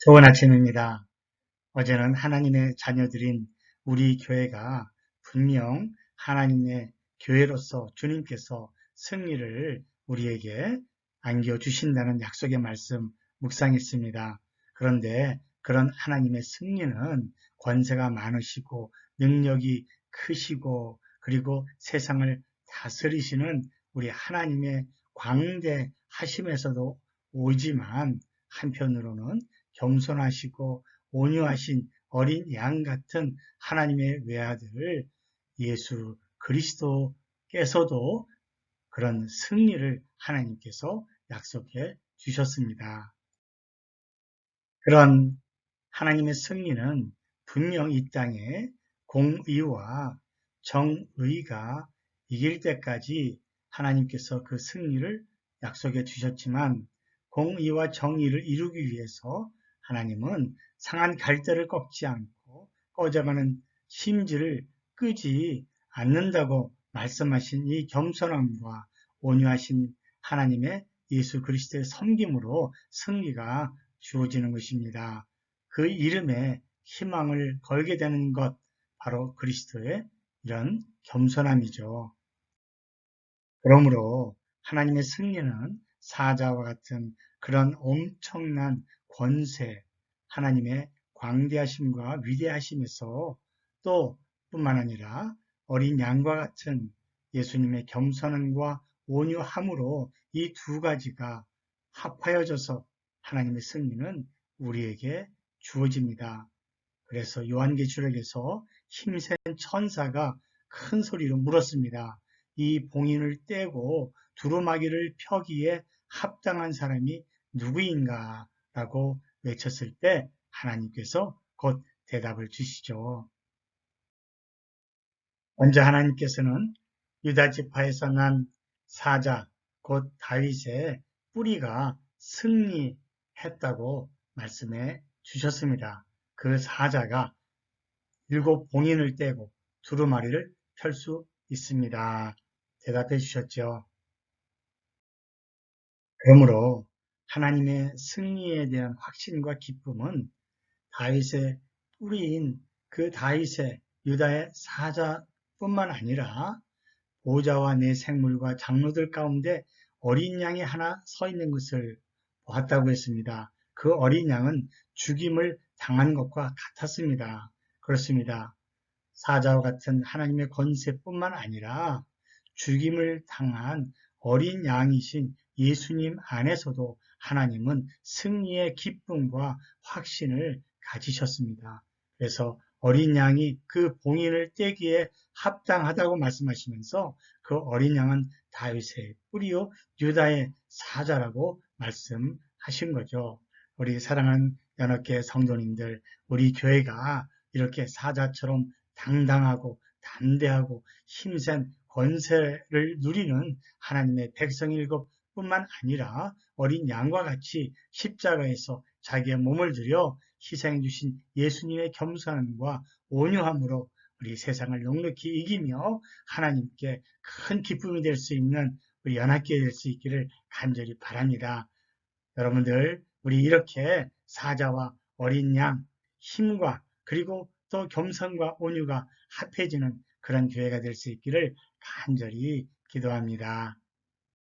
좋은 아침입니다. 어제는 하나님의 자녀들인 우리 교회가 분명 하나님의 교회로서 주님께서 승리를 우리에게 안겨주신다는 약속의 말씀 묵상했습니다. 그런데 그런 하나님의 승리는 권세가 많으시고 능력이 크시고 그리고 세상을 다스리시는 우리 하나님의 광대하심에서도 오지만 한편으로는 겸손하시고 온유하신 어린 양 같은 하나님의 외아들 예수 그리스도께서도 그런 승리를 하나님께서 약속해 주셨습니다. 그런 하나님의 승리는 분명 이 땅에 공의와 정의가 이길 때까지 하나님께서 그 승리를 약속해 주셨지만 공의와 정의를 이루기 위해서 하나님은 상한 갈대를 꺾지 않고 꺼져가는 심지를 끄지 않는다고 말씀하신 이 겸손함과 온유하신 하나님의 예수 그리스도의 섬김으로 승리가 주어지는 것입니다. 그 이름에 희망을 걸게 되는 것 바로 그리스도의 이런 겸손함이죠. 그러므로 하나님의 승리는 사자와 같은 그런 엄청난 권세, 하나님의 광대하심과 위대하심에서 또 뿐만 아니라 어린 양과 같은 예수님의 겸손함과 온유함으로 이 두 가지가 합하여져서 하나님의 승리는 우리에게 주어집니다. 그래서 요한계시록에서 힘센 천사가 큰 소리로 물었습니다. 이 봉인을 떼고 두루마기를 펴기에 합당한 사람이 누구인가 라고 외쳤을 때 하나님께서 곧 대답을 주시죠. 먼저 하나님께서는 유다 지파에서 난 사자 곧 다윗의 뿌리가 승리했다고 말씀해 주셨습니다. 그 사자가 일곱 봉인을 떼고 두루마리를 펼 수 있습니다. 대답해 주셨죠. 그러므로 하나님의 승리에 대한 확신과 기쁨은 다윗의 뿌리인 그 다윗의 유다의 사자뿐만 아니라 보좌와 내 생물과 장로들 가운데 어린 양이 하나 서 있는 것을 보았다고 했습니다. 그 어린 양은 죽임을 당한 것과 같았습니다. 그렇습니다. 사자와 같은 하나님의 권세뿐만 아니라 죽임을 당한 어린 양이신 예수님 안에서도 하나님은 승리의 기쁨과 확신을 가지셨습니다. 그래서 어린 양이 그 봉인을 떼기에 합당하다고 말씀하시면서 그 어린 양은 다윗의 뿌리요 유다의 사자라고 말씀하신 거죠. 우리 사랑하는 연합계 성도님들, 우리 교회가 이렇게 사자처럼 당당하고 담대하고 힘센 권세를 누리는 하나님의 백성 일곱 뿐만 아니라 어린 양과 같이 십자가에서 자기의 몸을 들여 희생해 주신 예수님의 겸손함과 온유함으로 우리 세상을 넉넉히 이기며 하나님께 큰 기쁨이 될 수 있는 우리 연합교회 될 수 있기를 간절히 바랍니다. 여러분들 우리 이렇게 사자와 어린 양 힘과 그리고 또 겸손과 온유가 합해지는 그런 교회가 될 수 있기를 간절히 기도합니다.